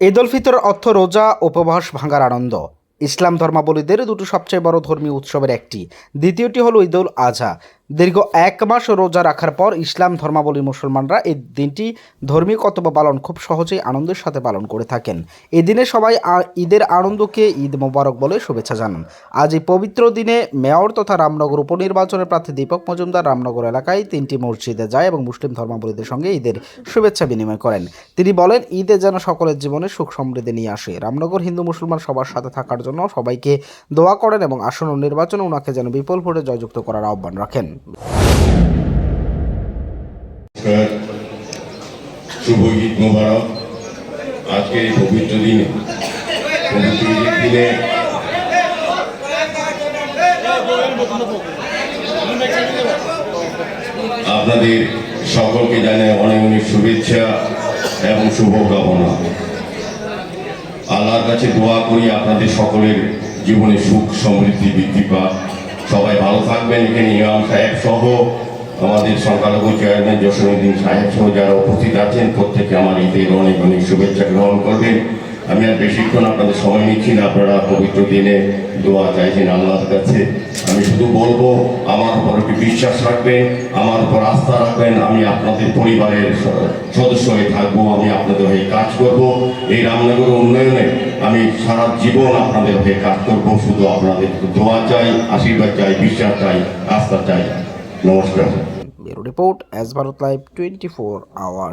ঈদ উল ফিতর অর্থ রোজা, উপবাস ভাঙার আনন্দ। ইসলাম ধর্মাবলীদের দুটো সবচেয়ে বড় ধর্মীয় উৎসবের একটি। দ্বিতীয়টি হলো ঈদ উল আজহা দীর্ঘ এক মাস রোজা রাখার পর ইসলাম ধর্মাবলী মুসলমানরা এই দিনটি ধর্মীয় কর্তব্য পালন খুব সহজেই আনন্দের সাথে পালন করে থাকেন। এই দিনে সবাই ঈদের আনন্দকে ঈদ মোবারক বলে শুভেচ্ছা জানান। আজ এই পবিত্র দিনে মেয়র তথা রামনগর উপনির্বাচনের প্রার্থী দীপক মজুমদার রামনগর এলাকায় তিনটি মসজিদে যায় এবং মুসলিম ধর্মাবলীদের সঙ্গে ঈদের শুভেচ্ছা বিনিময় করেন। তিনি বলেন, ঈদে যেন সকলের জীবনে সুখ সমৃদ্ধি নিয়ে আসে। রামনগর হিন্দু মুসলমান সবার সাথে থাকার জন্য সবাইকে দোয়া করেন এবং আসন্ন নির্বাচনে ওনাকে যেন বিপুল ভোটে জয়যুক্ত করার আহ্বান রাখেন। শুভ ঈদ আজকের এই পবিত্র দিনে, পবিত্র ঈদের দিনে আপনাদের সকলকে জানাই অনেক অনেক শুভেচ্ছা এবং শুভকামনা। আল্লাহর কাছে দোয়া করি আপনাদের সকলের জীবনে সুখ, সমৃদ্ধি বৃদ্ধি পাক। সবাই ভালো থাকবেন এখানে ইমাম সাহেব সহ আমাদের সংখ্যালঘু চেয়ারম্যান জসীমুদ্দিন সাহেব সহ যারা উপস্থিত আছেন প্রত্যেকে আমার ঈদের অনেক অনেক শুভেচ্ছা গ্রহণ করবেন। আমি আর বেশিক্ষণ আপনাদের সময় নিচ্ছি না, আপনারা পবিত্র দিনে দোয়া চাইছেন আল্লাহর কাছে। আমি শুধু বলব, আমার উপর একটি বিশ্বাস রাখবেন, আমার উপর আস্থা রাখবেন, আমি আপনাদের পরিবারের সদস্য হয়ে থাকব, আমি আপনাদের হয়ে কাজ করব। এই রামনগর উন্নয়নে আমি সারা জীবন আপনাদের হয়ে কাজ করব, শুধু আপনাদের দোয়া চাই, আশীর্বাদ চাই, বিশ্বাস চাই, আস্থা চাই। নমস্কার। Report S Bharat live twenty four hour.